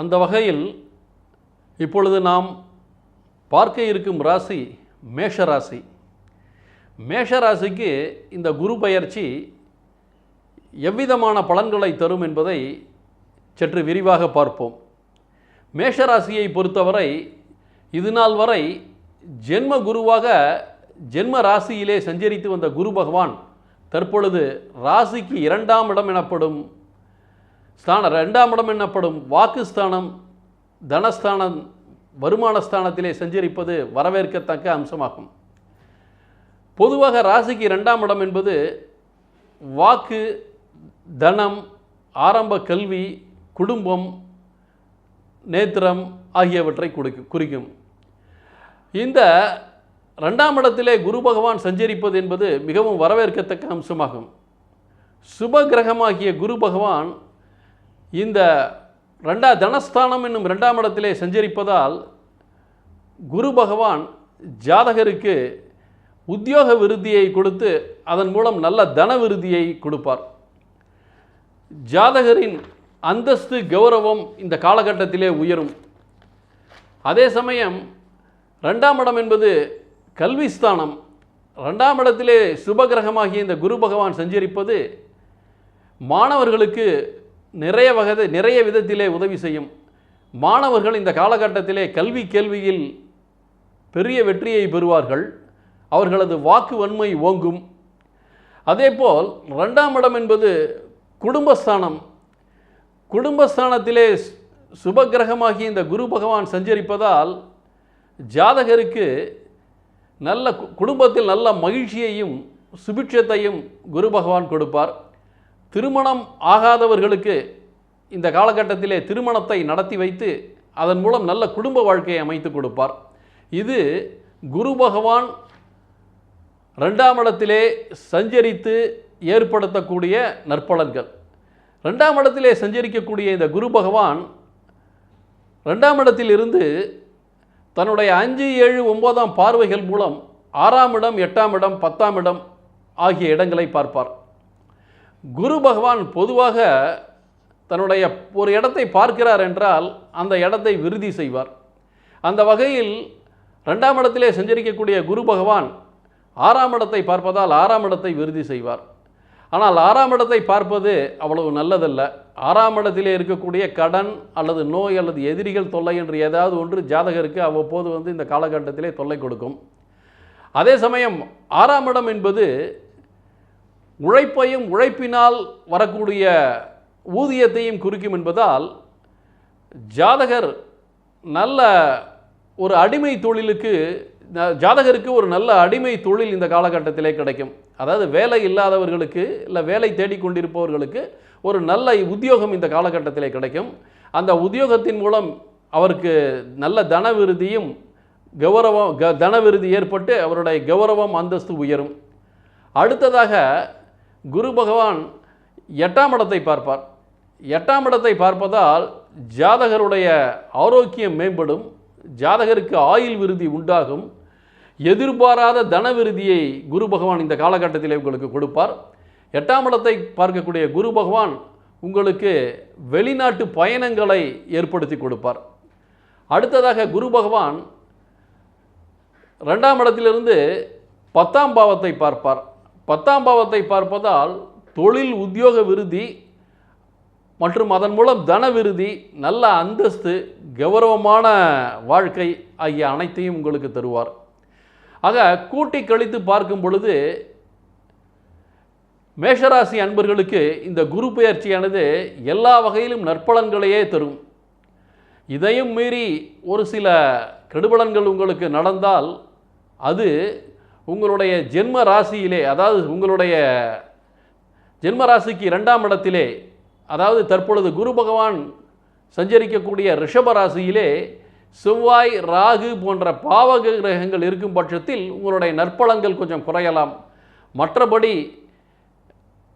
அந்த வகையில் இப்பொழுது நாம் பார்க்க இருக்கும் ராசி மேஷ ராசி. மேஷ ராசிக்கு இந்த குரு பயிற்சி எவ்விதமான பலன்களை தரும் என்பதை சற்று விரிவாக பார்ப்போம். மேஷ ராசியை பொறுத்தவரை இது நாள் வரை ஜென்ம குருவாக ஜென்ம ராசியிலே சஞ்சரித்து வந்த குரு பகவான் தற்பொழுது ராசிக்கு இரண்டாம் இடம் எனப்படும் ஸ்தானம் ரெண்டாம் இடம் எனப்படும் வாக்குஸ்தானம் தனஸ்தானம் வருமான ஸ்தானத்திலே சஞ்சரிப்பது வரவேற்கத்தக்க அம்சமாகும். பொதுவாக ராசிக்கு இரண்டாம் இடம் என்பது வாக்கு தனம் ஆரம்ப கல்வி குடும்பம் நேத்திரம் ஆகியவற்றை கொடுக்கும் குறிக்கும். இந்த ரெண்டாம் இடத்திலே குரு பகவான் சஞ்சரிப்பது என்பது மிகவும் வரவேற்கத்தக்க அம்சமாகும். சுப கிரகமாகிய குரு பகவான் இந்த ரெண்டா தனஸ்தானம் என்னும் ரெண்டாம் இடத்திலே சஞ்சரிப்பதால் குரு பகவான் ஜாதகருக்கு உத்தியோக விருத்தியை கொடுத்து அதன் மூலம் நல்ல தன விருத்தியை கொடுப்பார். ஜாதகரின் அந்தஸ்து கௌரவம் இந்த காலகட்டத்திலே உயரும். அதே சமயம் ரெண்டாம் இடம் என்பது கல்விஸ்தானம் ரெண்டாம் இடத்திலே சுபகிரகமாகிய இந்த குரு பகவான் சஞ்சரிப்பது மாணவர்களுக்கு நிறைய வகை நிறைய விதத்திலே உதவி செய்யும். மாணவர்கள் இந்த காலகட்டத்திலே கல்வி கேள்வியில் பெரிய வெற்றியை பெறுவார்கள். அவர்களது வாக்கு வன்மை ஓங்கும். அதேபோல் ரெண்டாம் இடம் என்பது குடும்பஸ்தானம். குடும்பஸ்தானத்திலே சுபகிரகமாகி இந்த குரு பகவான் சஞ்சரிப்பதால் ஜாதகருக்கு நல்ல கு- குடும்பத்தில் நல்ல மகிழ்ச்சியையும் சுபிட்சத்தையும் குரு பகவான் கொடுப்பார். திருமணம் ஆகாதவர்களுக்கு இந்த காலகட்டத்திலே திருமணத்தை நடத்தி வைத்து அதன் மூலம் நல்ல குடும்ப வாழ்க்கையை அமைத்து கொடுப்பார். இது குரு பகவான் ரெண்டாம் இடத்திலே சஞ்சரித்து ஏற்படுத்தக்கூடிய நற்பலன்கள். ரெண்டாம் இடத்திலே சஞ்சரிக்கக்கூடிய இந்த குரு பகவான் ரெண்டாம் இடத்திலிருந்து தன்னுடைய அஞ்சு ஏழு ஒன்பதாம் பார்வைகள் மூலம் ஆறாம் இடம் எட்டாம் இடம் பத்தாம் இடம் ஆகிய இடங்களை பார்ப்பார். குரு பகவான் பொதுவாக தன்னுடைய ஒரு இடத்தை பார்க்கிறார் என்றால் அந்த இடத்தை விருதி செய்வார். அந்த வகையில் ரெண்டாம் இடத்திலே செஞ்சிருக்கக்கூடிய குரு பகவான் ஆறாம் இடத்தை பார்ப்பதால் ஆறாம் இடத்தை விருதி செய்வார். ஆனால் ஆறாம் இடத்தை பார்ப்பது அவ்வளவு நல்லதல்ல. ஆறாம் இடத்திலே இருக்கக்கூடிய கடன் அல்லது நோய் அல்லது எதிரிகள் தொல்லை என்று ஏதாவது ஒன்று ஜாதகருக்கு அவ்வப்போது வந்து இந்த காலகட்டத்திலே தொல்லை கொடுக்கும். அதே சமயம் ஆறாம் இடம் என்பது உழைப்பையும் உழைப்பினால் வரக்கூடிய ஊதியத்தையும் குறிக்கும் என்பதால் ஜாதகர் நல்ல ஒரு அடிமை தொழிலுக்கு ஜாதகருக்கு ஒரு நல்ல அடிமை தொழில் இந்த காலகட்டத்திலே கிடைக்கும். அதாவது வேலை இல்லாதவர்களுக்கு இல்லை வேலை தேடிக்கொண்டிருப்பவர்களுக்கு ஒரு நல்ல உத்தியோகம் இந்த காலகட்டத்திலே கிடைக்கும். அந்த உத்தியோகத்தின் மூலம் அவருக்கு நல்ல தன விருதியும் கௌரவம் க தன விருதி ஏற்பட்டு அவருடைய கௌரவம் அந்தஸ்து உயரும். அடுத்ததாக குரு பகவான் எட்டாம் இடத்தை பார்ப்பார். எட்டாம் இடத்தை பார்ப்பதால் ஜாதகருடைய ஆரோக்கியம் மேம்படும் ஜாதகருக்கு ஆயுள் விருதி உண்டாகும். எதிர்பாராத தன விருதியை குரு பகவான் இந்த காலகட்டத்தில் உங்களுக்கு கொடுப்பார். எட்டாம் இடத்தை பார்க்கக்கூடிய குரு பகவான் உங்களுக்கு வெளிநாட்டு பயணங்களை ஏற்படுத்தி கொடுப்பார். அடுத்ததாக குரு பகவான் ரெண்டாம் இடத்திலிருந்து பத்தாம் பாவத்தை பார்ப்பார். பத்தாம் பாவத்தை பார்ப்பதால் தொழில் உத்தியோக விருதி மற்றும் அதன் மூலம் தன விருதி நல்ல அந்தஸ்து கௌரவமான வாழ்க்கை ஆகிய அனைத்தையும் உங்களுக்கு தருவார். ஆக கூட்டி கழித்து பார்க்கும் பொழுது மேஷராசி அன்பர்களுக்கு இந்த குரு பெயர்ச்சியானது எல்லா வகையிலும் நற்பலன்களையே தரும். இதையும் மீறி ஒரு சில கெடுபலன்கள் உங்களுக்கு நடந்தால் அது உங்களுடைய ஜென்ம ராசியிலே அதாவது உங்களுடைய ஜென்ம ராசிக்கு இரண்டாம் இடத்திலே அதாவது தற்பொழுது குரு பகவான் சஞ்சரிக்கக்கூடிய ரிஷப ராசியிலே செவ்வாய் ராகு போன்ற பாவக கிரகங்கள் இருக்கும் பட்சத்தில் உங்களுடைய நற்பலங்கள் கொஞ்சம் குறையலாம். மற்றபடி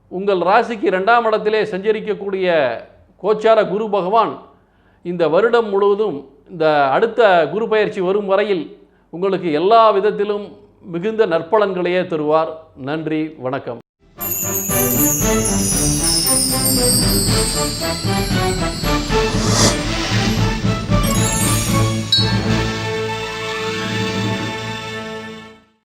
உங்கள் ராசிக்கு இரண்டாம் இடத்திலே சஞ்சரிக்கக்கூடிய கோச்சார குரு பகவான் இந்த வருடம் முழுவதும் இந்த அடுத்த குரு பயிற்சி வரும் வரையில் உங்களுக்கு எல்லா விதத்திலும் மிகுந்த நற்பலன்களையே தருவார். நன்றி வணக்கம்.